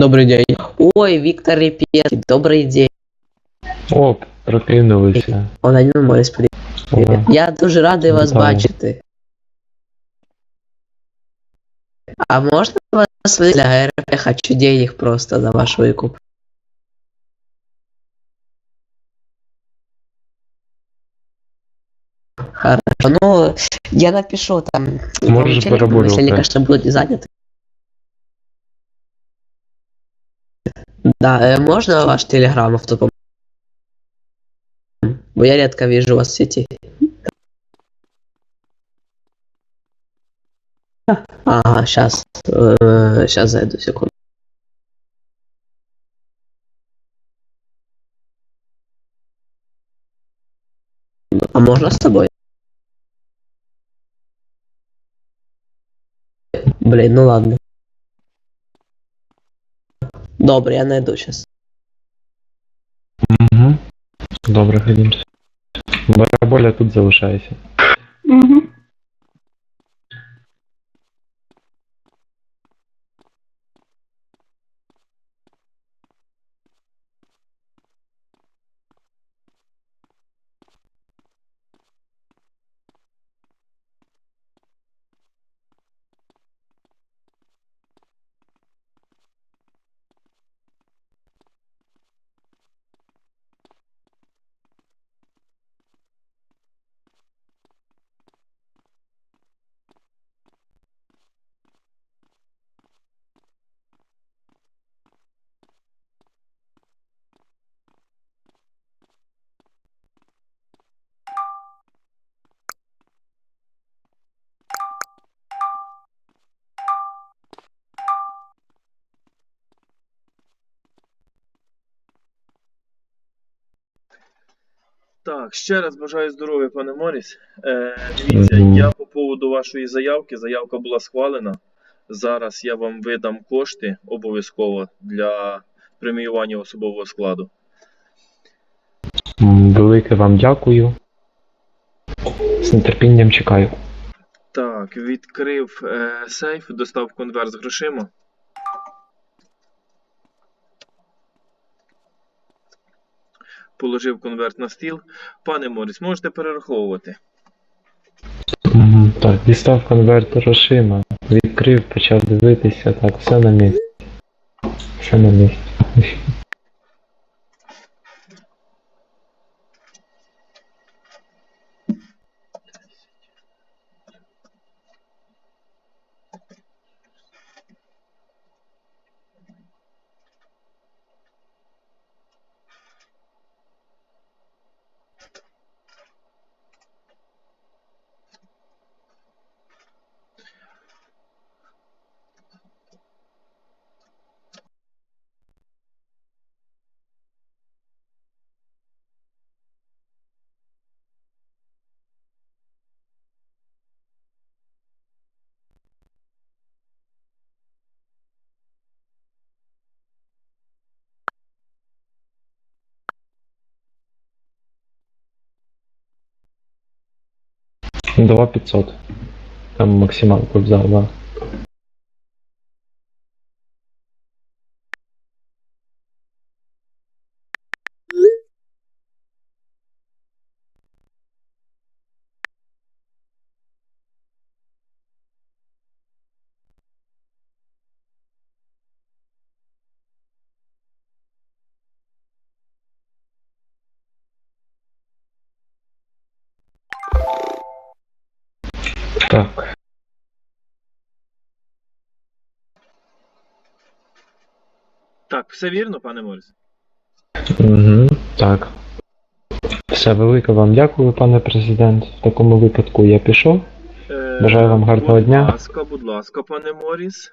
Добрый день. Ой, Виктор Репетский, добрый день. О, прокинулися. Он один Морис, привіт. Ага. Я дуже радий вас Вітаю. бачити. А можна вас для ГРП? Хочу денег просто за ваш викуп. Хорошо, ну, я напишу там. Можешь барабулю Если они, конечно, будут не заняты. Да, можно ваш телеграм автопом? Я редко вижу вас в сети. Ага, сейчас. Сейчас зайду, секунду. А можно с тобой? Блин, ну ладно. Добре, я найду сейчас. Угу. Добре, ходімся. Бараболя тут залишайся. Угу. Так, ще раз бажаю здоров'я, пане Моріс. Е, дивіться, я по поводу вашої заявки. Заявка була схвалена. Зараз я вам видам кошти обов'язково для преміювання особового складу. Велике вам дякую. З нетерпінням чекаю. Так, відкрив е, сейф, достав конверт з грошима. Положив конверт на стіл. Пане Моріс, можете перераховувати. Так, дістав конверт грошима, відкрив, почав дивитися, так, все на місці. Все на місці. Два 500. Там максималку взял, да. Так. Так, все вірно, пане Моріс? Угу. Так. Все велике вам дякую, пане президент. В такому випадку я пішов. Е, Бажаю вам гарного будь дня. ласка, будь ласка, пане Моріс.